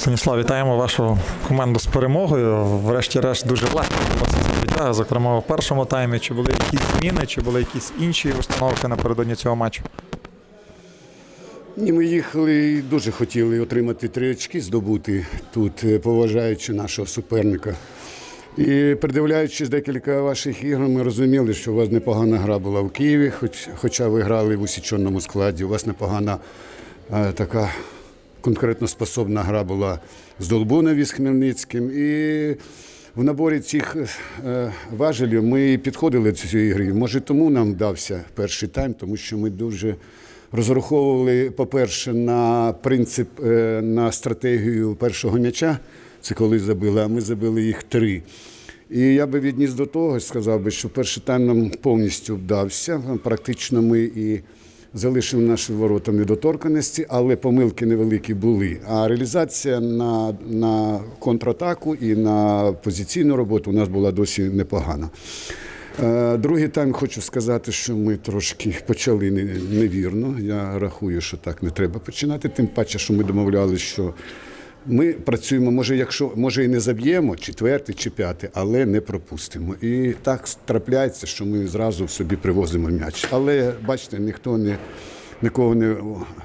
Станіслав, вітаємо вашу команду з перемогою. Врешті-решт дуже легко зокрема в першому таймі. Чи були якісь зміни, чи були якісь інші установки напередодні цього матчу? Ні, ми їхали і дуже хотіли отримати три очки, здобути тут, е, поважаючи нашого суперника. І придивляючись декілька ваших ігор, ми розуміли, що у вас непогана гра була в Києві, хоч, хоча ви грали в усіченому складі. У вас непогана е, така конкретно способна гра була з Долбунові з Хмельницьким. І в наборі цих е, важелів ми підходили до цієї гри. Може, тому нам вдався перший тайм, тому що ми дуже розраховували, по-перше, на принцип, е, на стратегію першого м'яча. Це коли забили, а ми забили їх три. І я би відніс до того, сказав би, що перший тайм нам повністю вдався. Практично ми і залишили наші ворота недоторканості, але помилки невеликі були. А реалізація на, на контратаку і на позиційну роботу у нас була досі непогана. Е, Другий тайм хочу сказати, що ми трошки почали невірно. Я рахую, що так не треба починати. Тим паче, що ми домовлялися, що ми працюємо, може, якщо може і не заб'ємо, четвертий чи п'ятий, але не пропустимо. І так трапляється, що ми зразу собі привозимо м'яч. Але бачите, ніхто не. Нікого не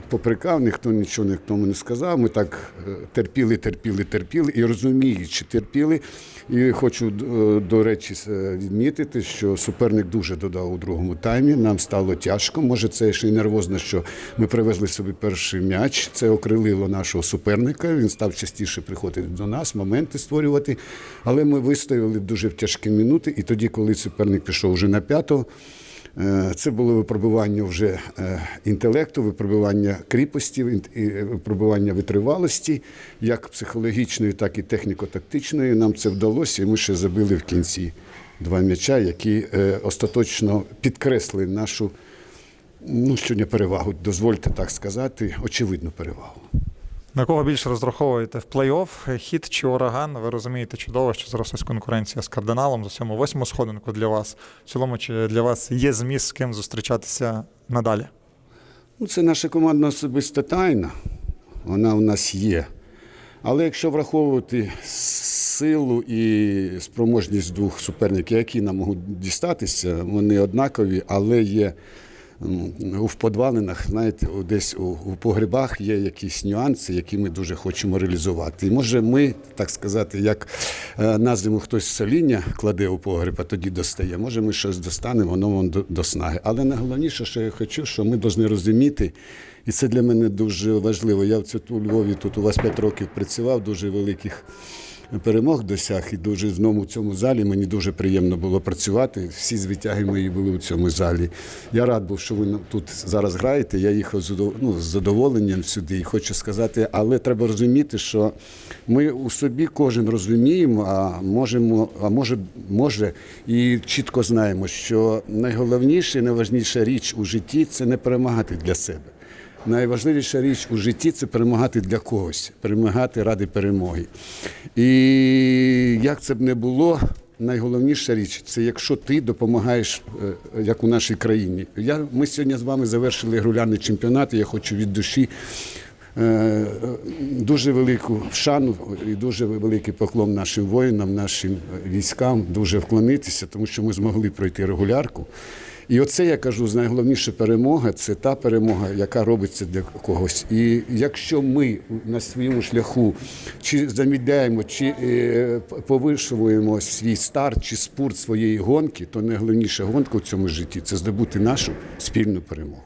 попрекав, ніхто нічого нікому не сказав. Ми так е, терпіли, терпіли, терпіли і розуміючи, терпіли. І хочу, е, до речі, відмітити, що суперник дуже додав у другому таймі. Нам стало тяжко. Може, це ще й нервозно, що ми привезли собі перший м'яч. Це окрилило нашого суперника. Він став частіше приходити до нас, моменти створювати. Але ми вистояли дуже в тяжкі минути. І тоді, коли суперник пішов вже на п'ятого. Е, Це було випробування вже е, інтелекту, випробування кріпості, е, випробування витривалості, як психологічної, так і техніко-тактичної. Нам це вдалося, і ми ще забили в кінці два м'яча, які остаточно підкресли нашу ну, сьогодні перевагу. Дозвольте так сказати, очевидну перевагу. На кого більше розраховуєте в плей-офф, хіт чи ураган? Ви розумієте чудово, що зараз ось конкуренція з кардиналом за сьому восьму сходинку для вас. В цілому, чи для вас є зміст з ким зустрічатися надалі? Ну, це наша командна особиста тайна. Вона у нас є. Але якщо враховувати силу і спроможність двох суперників, які нам можуть дістатися, вони однакові, але є у вподвалинах, знаєте, десь у, у погребах є якісь нюанси, які ми дуже хочемо реалізувати. І може ми, так сказати, як е, на хтось соління кладе у погреб, а тоді достає. Може, ми щось достанемо, воно вам до, до снаги. Але найголовніше, що я хочу, що ми повинні розуміти, і це для мене дуже важливо. Я в цьому Львові тут у вас 5 років працював, дуже великих перемог досяг і дуже знову в цьому залі. Мені дуже приємно було працювати. Всі звитяги мої були у цьому залі. Я рад був, що ви тут зараз граєте. Я їхав ну, з задоволенням сюди і хочу сказати, але треба розуміти, що ми у собі кожен розуміємо, а можемо, а може, може і чітко знаємо, що найголовніша і найважніша річ у житті це не перемагати для себе. Найважливіша річ у житті це перемагати для когось, перемагати ради перемоги. І як це б не було, найголовніша річ це якщо ти допомагаєш, е, як у нашій країні. Я, ми сьогодні з вами завершили регулярний чемпіонат, і я хочу від душі. е, Дуже велику шану і дуже великий поклон нашим воїнам, нашим військам, дуже вклонитися, тому що ми змогли пройти регулярку. І оце я кажу, найголовніша перемога це та перемога, яка робиться для когось. І якщо ми на своєму шляху чи замідляємо, чи е, повишуємо свій старт чи спорт своєї гонки, то найголовніша гонка в цьому житті це здобути нашу спільну перемогу.